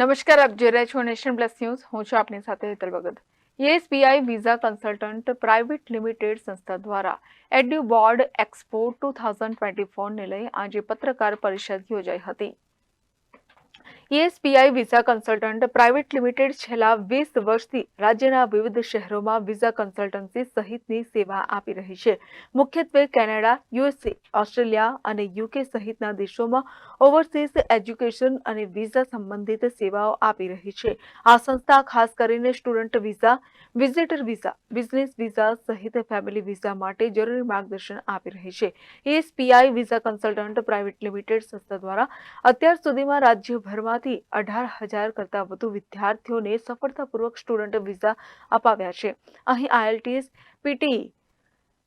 નમસ્કાર, આપ જોઈ રહ્યા છો નેશન પ્લસ ન્યૂઝ. હું છું આપની સાથે Hetal Bhagat. SBI visa consultant private limited સંસ્થા દ્વારા edu board expo two thousand twenty ફોરને લઈ આજે પત્રકાર પરિષદ યોજાઈ હતી. SBI visa consultant private limited છેલ્લા વીસ વર્ષથી રાજ્યના વિવિધ શહેરોમાં વિઝા કન્સલ્ટન્સી સહિતની સેવા આપી રહી છે. મુખ્યત્વે કેનેડા, યુએસએ, ઓસ્ટ્રેલિયા અને યુકે સહિતના દેશોમાં ઓવરસીઝ એજ્યુકેશન અને વિઝા સંબંધિત સેવાઓ આપી રહી છે. આ સંસ્થા ખાસ કરીને student visa, visitor visa, business visa સહિત ફેમિલી વિઝા માટે જરૂરી માર્ગદર્શન આપી રહી છે. SPI visa consultant private limited સંસ્થા દ્વારા અત્યાર સુધીમાં રાજ્યભરમાંથી અઢાર હજાર કરતાં વધુ વિદ્યાર્થીઓને સફળતાપૂર્વક સ્ટુડન્ટ વિઝા અપાવ્યા છે. અહીં આઈએલટીએસ, પીટી,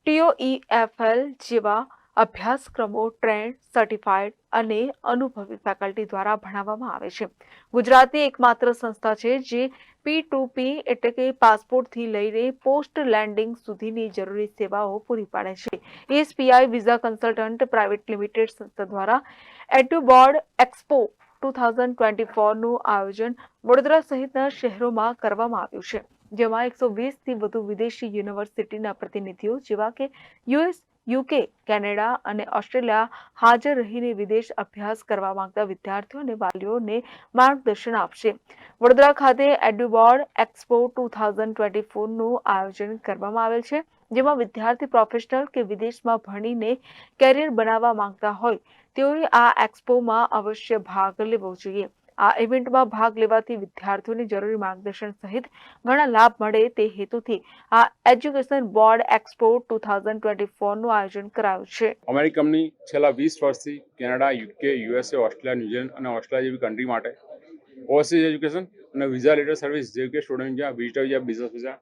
ટીઓઈએફએલ જેવા અભ્યાસક્રમો ટ્રેન્ડ સર્ટિફાઈડ અને અનુભવી ફેકલ્ટી દ્વારા ભણાવવામાં આવે છે. ગુજરાતની એકમાત્ર સંસ્થા છે જે પી ટુ પી એટલે કે પાસપોર્ટથી લઈને પોસ્ટ લેન્ડિંગ સુધીની જરૂરી સેવાઓ પૂરી પાડે છે. SPI visa consultant private limited સંસ્થા દ્વારા એડ્યુબોર્ડ એક્સપો ટુ થાઉઝન્ડ આયોજન વડોદરા સહિતના શહેરોમાં કરવામાં આવ્યું છે, જેમાં એકસો વીસથી વધુ વિદેશી યુનિવર્સિટીના પ્રતિનિધિઓ જેવા કે યુએસ યુકે, કેનેડા અને ઓસ્ટ્રેલિયા હાજર રહીને વિદેશ અભ્યાસ કરવા માંગતા વિદ્યાર્થીઓ અને વાલીઓને માર્ગદર્શન આપશે. વડોદરા ખાતે edu board expo two thousand twenty ફોરનું આયોજન કરવામાં આવેલ છે, જેમાં વિદ્યાર્થી પ્રોફેશનલ કે વિદેશમાં ભણીને કેરિયર બનાવવા માંગતા હોય, તેઓએ આ એક્સપોમાં અવશ્ય ભાગ લેવો જોઈએ. આ ઇવેન્ટમાં ભાગ લેવાથી વિદ્યાર્થીઓને જરૂરી માર્ગદર્શન સહિત ઘણા લાભ મળે તે હેતુથી આ education board expo two thousand twenty ફોરનું આયોજન કરાયું છે. અમારી છેલ્લા વીસ વર્ષથી Canada, UK, USA, Australia, New Zealand અને ઓસ્ટ્રેલિયા જેવી કન્ટ્રી માટે ઓવરસીઝ એજ્યુકેશન અને વિઝા લેટર સર્વિસ જેવી કે student visa visitor visa business visa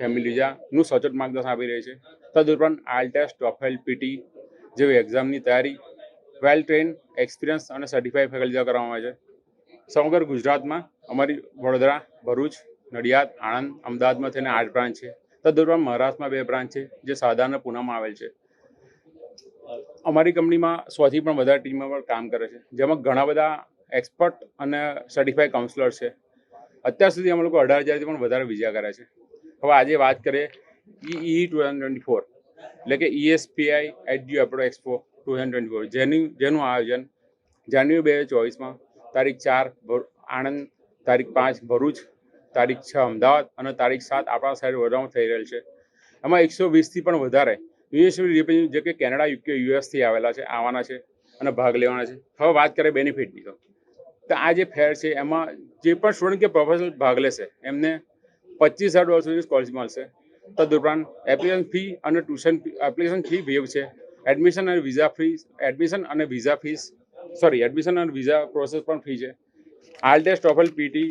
family વિઝાનું સચોટ માર્ગદર્શન આપી રહી છે. તદુપરાંત આઈલ ટેસ્ટ ટોફેલ પીટી જેવી એક્ઝામની તૈયારી વેલ ટ્રેન એક્સપિરિયન્સ અને સર્ટિફાઈડ ફેકલ્ટી કરવામાં આવે છે. સમગ્ર ગુજરાતમાં અમારી વડોદરા, ભરૂચ, નડિયાદ, આણંદ, અમદાવાદમાં થઈને આઠ બ્રાન્ચ છે. તદુપરાંત મહારાષ્ટ્રમાં બે બ્રાન્ચ છે, જે સાધારણ પૂનામાં આવેલ છે. અમારી કંપનીમાં સોથી પણ વધારે ટીમમાં પણ કામ કરે છે. જેમાં ઘણા બધા એક્સપર્ટ અને સર્ટિફાઈડ કાઉન્સલર છે. અત્યાર સુધી અમે લોકો અઢાર હજારથી પણ વધારે વિઝા કર્યા છે. હવે આજે વાત કરીએ E two thousand twenty four એટલે કે ESPI ESPI edu એપ્રો expo two thousand twenty four જેની, જેનું આયોજન જાન્યુઆરી બે હજાર ચોવીસમાં તારીખ ચાર આણંદ, તારીખ પાંચ ભરૂચ, તારીખ છ અમદાવાદ અને તારીખ સાત આપણા સાઈડ વડોદરામાં થઈ રહેલ છે. એમાં એકસો વીસથી પણ વધારે યુએસબી રિપ્રેઝેન્ટેટિવ જે કે કેનેડા, યુકે યુએસથી આવેલા છે આવવાના છે અને ભાગ લેવાના છે. હવે વાત કરીએ બેનિફિટની તો. તો આ જે ફેર છે એમાં જે પણ સ્ટુડન્ટ કે પ્રોફેશનલ ભાગ લેશે, એમને પચીસ હજાર ડોલર સુધી સ્કોલરશીપ મળશે. તદુપરાંત એપ્લિકેશન ફી અને ટ્યુશન એપ્લિકેશન ફી વેવ છે. એડમિશન અને વિઝા ફી એડમિશન અને વિઝા ફીસ સોરી એડમિશન અને વિઝા પ્રોસેસ પણ ફી છે. આલ ટેસ્ટ ટોફલ પીટી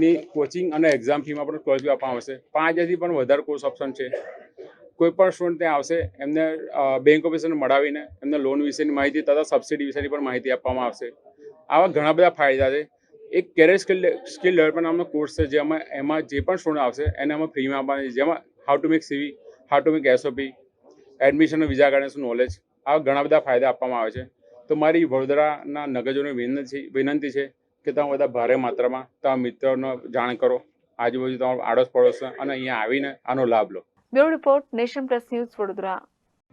ની કોચિંગ અને એક્ઝામ ફીમાં પણ સ્કોલરશીપ આપવામાં આવશે. પાંચ હજારથી પણ વધારે કોર્સ ઓપ્શન છે. કોઈ પણ સ્ટુડન્ટ ત્યાં આવશે, એમને બેંક ઓફિસરને મળાવીને એમને લોન વિશેની માહિતી તથા સબસિડી વિશેની પણ માહિતી આપવામાં આવશે. આવા ઘણા બધા ફાયદા છે. એક કેરિયર સ્કિલ સ્કિલ ડેવલપમેન્ટ નામનો કોર્સ છે, જેમાં, એમાં જે પણ સ્ટુડન્ટ આવશે, એને અમે ફ્રીમાં આપવાની છે. જેમાં how to make CV how to make SOP admission visa ગાર્ડન્સનું knowledge આવા ઘણા બધા ફાયદા આપવામાં આવે છે. તો મારી વડોદરાના નગરજોને વિનંતી વિનંતી છે કે તમે બધા ભારે માત્રામાં તમારા મિત્રોનો જાણ કરો. આજુબાજુ તમારો આડોશ પડોશ અને અહીંયા આવીને આનો લાભ લો. Bureau report, nation plus news Vadodara.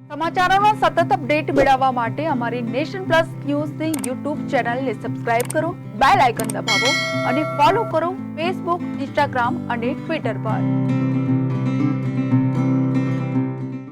સમાચારોનો સતત અપડેટ મેળવવા માટે અમારી નેશન પ્લસ ન્યૂઝની યુટ્યુબ ચેનલને સબસ્ક્રાઇબ કરો, બેલ આઇકન દબાવો અને ફોલો કરો ફેસબુક, ઇન્સ્ટાગ્રામ અને ટ્વિટર પર.